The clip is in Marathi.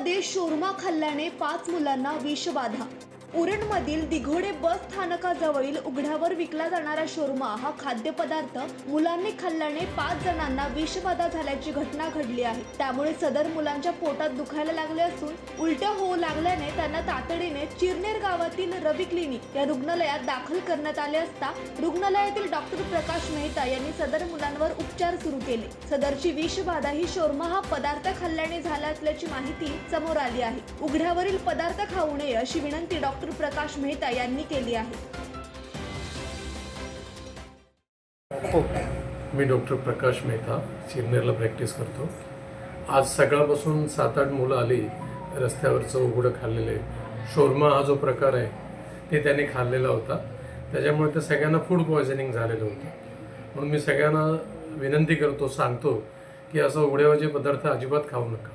उरणमध्ये शोरमा खाल्ल्याने पाच मुलांना विषबाधा. उरणमधील दिघोडे बस स्थानकाजवळील उघड्यावर विकला जाणारा शोरमा हा खाद्यपदार्थ मुलांनी खाल्ल्याने पाच जणांना विषबाधा झाल्याची घटना घडली आहे. त्यामुळे सदर मुलांच्या पोटात दुखायला लागले असून उलट्या होऊ लागल्याने त्यांना तातडीने गावातील रवी क्लिनिक या रुग्णालयात दाखल करण्यात आले असता रुग्णालयातील डॉक्टर प्रकाश मेहता यांनी सदर मुलांवर उपचार सुरू केले. सदरची विषबाधा ही शोरमा हा पदार्थ खाल्ल्याने झाला असल्याची माहिती समोर आली आहे. उघड्यावरील पदार्थ खाऊ नये अशी विनंती डॉक्टर प्रकाश मेहता यांनी केली आहे. हो, मी डॉक्टर प्रकाश मेहता सिन्नरला प्रॅक्टिस करतो. आज सकाळपासून सात आठ मुलं आली रस्त्यावरचं उघडं खाल्लेलं आहे. शोरमा हा जो प्रकार आहे ते त्यांनी खाल्लेला होता. त्याच्यामुळे ते सगळ्यांना फूड पॉयझनिंग झालेलं होतं. म्हणून मी सगळ्यांना विनंती करतो सांगतो की असं उघड्यावरचे पदार्थ अजिबात खाऊ नका.